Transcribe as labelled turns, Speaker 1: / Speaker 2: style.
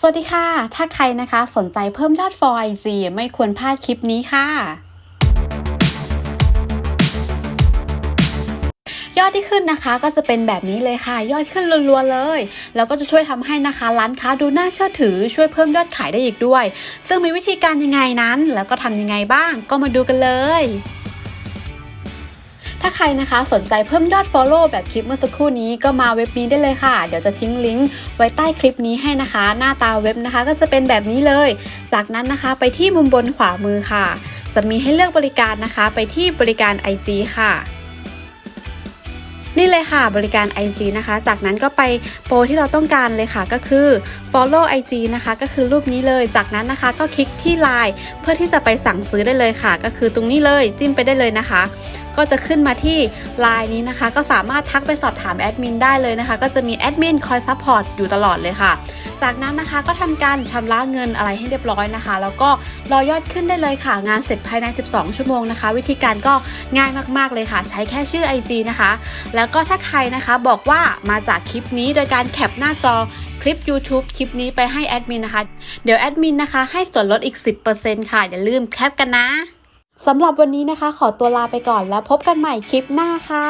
Speaker 1: สวัสดีค่ะ ถ้าใครนะคะสนใจเพิ่มยอด for IG ไม่ควรพลาดคลิปนี้ค่ะ ยอดที่ขึ้นนะคะก็จะเป็นแบบนี้เลยค่ะ ยอดขึ้นรัวๆเลย แล้วก็จะช่วยทำให้นะคะร้านค้าดูน่าเชื่อถือช่วยเพิ่มยอดขายได้อีกด้วย ซึ่งมีวิธีการยังไงนั้น แล้วก็ทำยังไงบ้างก็มาดูกันเลย ถ้าใครนะคะสนใจเพิ่มยอด Follow แบบคลิปเมื่อสักครู่นี้ก็มาเว็บนี้ได้เลยค่ะ เดี๋ยวจะทิ้งลิงก์ไว้ใต้คลิปนี้ให้นะคะ หน้าตาเว็บนะคะก็จะเป็นแบบนี้เลย จากนั้นนะคะไปที่มุมบนขวามือค่ะ จะมีให้เลือกบริการนะคะ ไปที่บริการ IG ค่ะนี่เลยค่ะบริการ IG นะคะ จากนั้นก็ไปโปรที่เราต้องการเลยค่ะก็คือ follow IG นะคะ ก็คือรูปนี้เลย จากนั้นนะคะก็คลิกที่ Line เพื่อที่จะไปสั่งซื้อได้เลยค่ะ ก็คือตรงนี้เลยจิ้มไปได้เลยนะคะ ก็จะขึ้นมาที่ Line นี้นะคะ ก็สามารถทักไปสอบถามแอดมินได้เลยนะคะ ก็จะมีแอดมินคอยซัพพอร์ตอยู่ตลอดเลยค่ะ จากนั้นนะคะก็ทำการชำระเงินอะไรให้เรียบร้อยนะคะ แล้วก็รอยอดขึ้นได้เลยค่ะ งานเสร็จภายใน 12 ชั่วโมงนะคะ วิธีการก็ง่ายมากๆเลยค่ะ ใช้แค่ชื่อ IG นะคะ แล้วก็ถ้าใครนะคะบอกว่ามาจากคลิปนี้โดยการแคปหน้าจอคลิป YouTube คลิปนี้ไปให้แอดมินนะคะ เดี๋ยวแอดมินนะคะให้ส่วนลดอีก 10%ค่ะ อย่าลืมแคปกันนะ สำหรับวันนี้นะคะ ขอตัวลาไปก่อนแล้วพบกันใหม่คลิปหน้าค่ะ